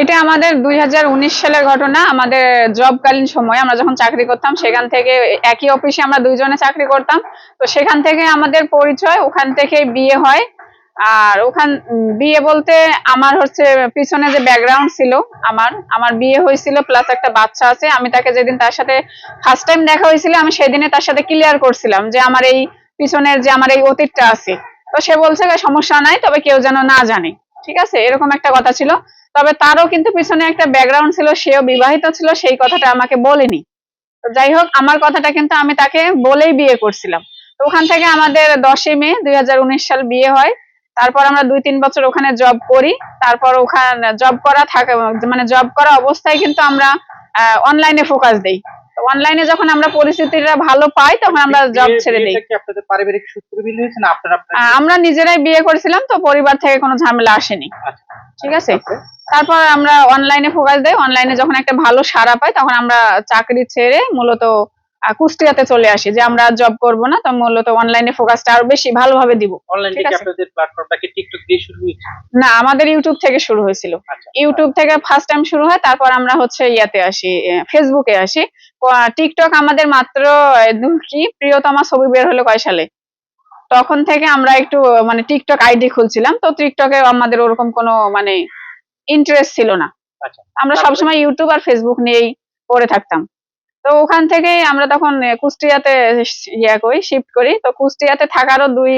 এটা আমাদের দুই হাজার উনিশ সালের ঘটনা, আমাদের জবকালীন সময় আমরা যখন চাকরি করতাম, সেখান থেকে একই অফিসে আমরা দুইজনে চাকরি করতাম। তো সেখান থেকে আমাদের পরিচয়, ওখান থেকে বিয়ে হয়। আর ওখান বিয়ে বলতে আমার হচ্ছে পিছনে যে ব্যাকগ্রাউন্ড ছিল আমার আমার বিয়ে হয়েছিল প্লাস একটা বাচ্চা আছে। আমি তাকে যেদিন তার সাথে ফার্স্ট টাইম দেখা হয়েছিল, আমি সেদিনে তার সাথে ক্লিয়ার করছিলাম যে আমার এই পিছনের যে আমার এই অতীতটা আছে। তো সে বলছে সমস্যা নাই, তবে কেউ যেন না জানে। ঠিক আছে? এরকম একটা কথা ছিল। তবে তারও কিন্তু পিছনে একটা ব্যাকগ্রাউন্ড ছিল, সেও বিবাহিত ছিল, সেই কথাটা আমাকে বলেনি। যাই হোক, আমার কথাটা কিন্তু আমি তাকে বলেই বিয়ে করছিলাম। তো ওখান থেকে আমাদের দশই মে দুই হাজার উনিশ সাল বিয়ে হয়। তারপর আমরা দুই তিন বছর ওখানে জব করি। তারপর ওখানে জব করা থাকে মানে জব করা অবস্থায় কিন্তু আমরা অনলাইনে ফোকাস দেই। তো অনলাইনে যখন আমরা পরিস্থিতিটা ভালো পাই তখন আমরা জব ছেড়ে দিই। আপনাদের পারিবারিক সূত্রে মিল হয়েছে না আপনারা আমরা নিজেরাই বিয়ে করেছিলাম তো পরিবার থেকে কোনো ঝামেলা আসেনি। আচ্ছা। ঠিক আছে? তারপর? আমরা অনলাইনে ফোকাস দেই। অনলাইনে যখন একটা ভালো সাড়া পাই তখন আমরা চাকরি ছেড়ে মূলত কুষ্টিয়াতে চলে আসি যে আমরা জব করব না তো মূলত অনলাইনে ফোকাসটা আরও বেশি ভালোভাবে দিব অনলাইন থেকে আপনাদের প্ল্যাটফর্মটা কি টিকটক দিয়ে শুরু হয়েছে? না আমাদের ইউটিউব থেকে শুরু হয়েছিল। আচ্ছা। ইউটিউব থেকে ফার্স্ট টাইম শুরু হয় তারপর আমরা হচ্ছে ইয়াতে আসি ফেসবুকে আসি। টিকটক আমাদের মাত্র কি? প্রিয়তমা ছবি বের হলো কয় সালে? তখন থেকে আমরা একটু মানে টিকটক আইডি খুলছিলাম তো টিকটকে আমাদের ওরকম কোনো মানে ইন্টারেস্ট ছিল না। আচ্ছা। আমরা? সবসময় ইউটিউব আর ফেসবুক নিয়েই পড়ে থাকতাম। তো ওখান থেকেই আমরা তখন কুষ্টিয়াতে ইয়া করি শিফট করি। তো কুষ্টিয়াতে থাকারও দুই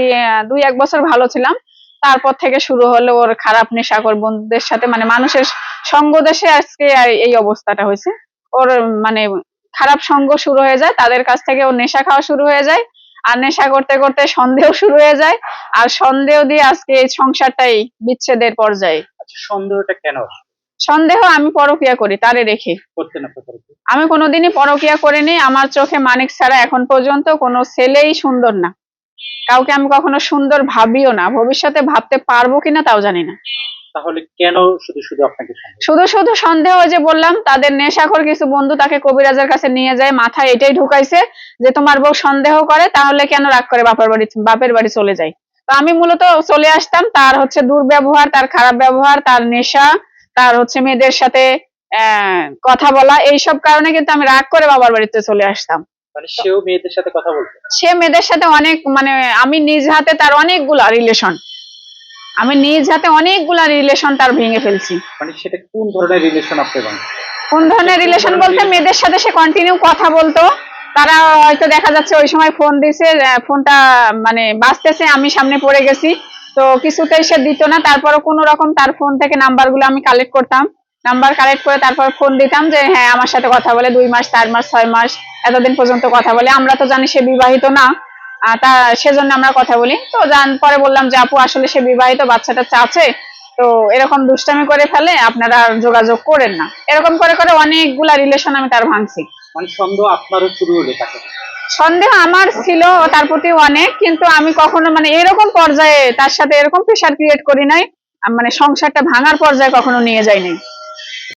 দুই এক বছর ভালো ছিলাম। তারপর থেকে শুরু হলো ওর খারাপ নেশাকর বন্ধুদের সাথে। মানে মানুষের সঙ্গ দেশে আজকে এই অবস্থাটা হয়েছে। ওর মানে খারাপ সঙ্গ শুরু হয়ে যায়, তাদের কাছ থেকে ওর নেশা খাওয়া শুরু হয়ে যায়। আর নেশা করতে করতে সন্দেহ শুরু হয়ে যায়। আর সন্দেহ দিয়ে আজকে এই সংসারটাই বিচ্ছেদের পর্যায়ে। আচ্ছা সন্দেহটা কেন? সন্দেহ আমি পরকিয়া করি তারে রেখে? আমি কোনোদিনই পরকিয়া করিনি আমার চোখে মানিক ছাড়া এখন পর্যন্ত কোনো ছেলেই সুন্দর না। কাউকে আমি কখনো সুন্দর ভাবিও না ভবিষ্যতে ভাবতে পারব কিনা তাও জানি না। তাহলে কেন শুধু শুধু আপনাকে সন্দেহ? শুধু শুধু সন্দেহ যে বললাম তাদের নেশাখোর কিছু বন্ধু তাকে কবিরাজের কাছে নিয়ে যায় মাথায় এটাই ঢুকাইছে যে তোমার বউ সন্দেহ করে তাহলে কেন রাগ করে বাপের বাড়ি বাপের বাড়ি চলে যায়? তো আমি মূলত চলে আসতাম তার হচ্ছে দুর্ব্যবহার তার খারাপ ব্যবহার তার নেশা তার হচ্ছে মেয়েদের সাথে কথা বলা এইসব কারণে কিন্তু আমি রাগ করে বাবার বাড়িতে চলে আসতাম। মানে সেও মেয়েদের সাথে কথা বলতো? সে মেয়েদের সাথে অনেক মানে আমি নিজ হাতে তার অনেকগুলা রিলেশন আমি নিজ হাতে অনেকগুলা রিলেশন তার ভেঙে ফেলছি। মানে সেটা কোন ধরনের রিলেশন আপনি কোন ধরনের রিলেশন বলতে মেয়েদের সাথে সে কন্টিনিউ কথা বলতো। তারা হয়তো দেখা যাচ্ছে ওই সময় ফোন দিছে ফোনটা মানে বাঁচতেছে আমি সামনে পড়ে গেছি। তো কিছুতেই সে দিত না তারপরে কোনো রকম তার ফোন থেকে নাম্বারগুলো আমি কালেক্ট করতাম। নাম্বার কালেক্ট করে তারপর ফোন দিতাম যে হ্যাঁ আমার সাথে কথা বলে দুই মাস, চার মাস, ছয় মাস, এতদিন পর্যন্ত কথা বলে। আমরা তো জানি সে বিবাহিত না তা সেজন্য আমরা কথা বলি। তো জান পরে বললাম যে, আপু, আসলে সে বিবাহিত, বাচ্চাটা চাচ্ছে তো এরকম দুষ্টামি করে ফেলে আপনারা যোগাযোগ করেন না। এরকম করে করে অনেকগুলা রিলেশন আমি তার ভাঙছি। মানে সন্দেহ আপনারও শুরু হলো তাকে। সন্দেহ আমার ছিল, তার প্রতি অনেক, কিন্তু আমি কখনো মানে এরকম পর্যায়ে তার সাথে এরকম প্রেশার ক্রিয়েট করি নাই মানে সংসারটা ভাঙার পর্যায়ে কখনো নিয়ে যাই নাই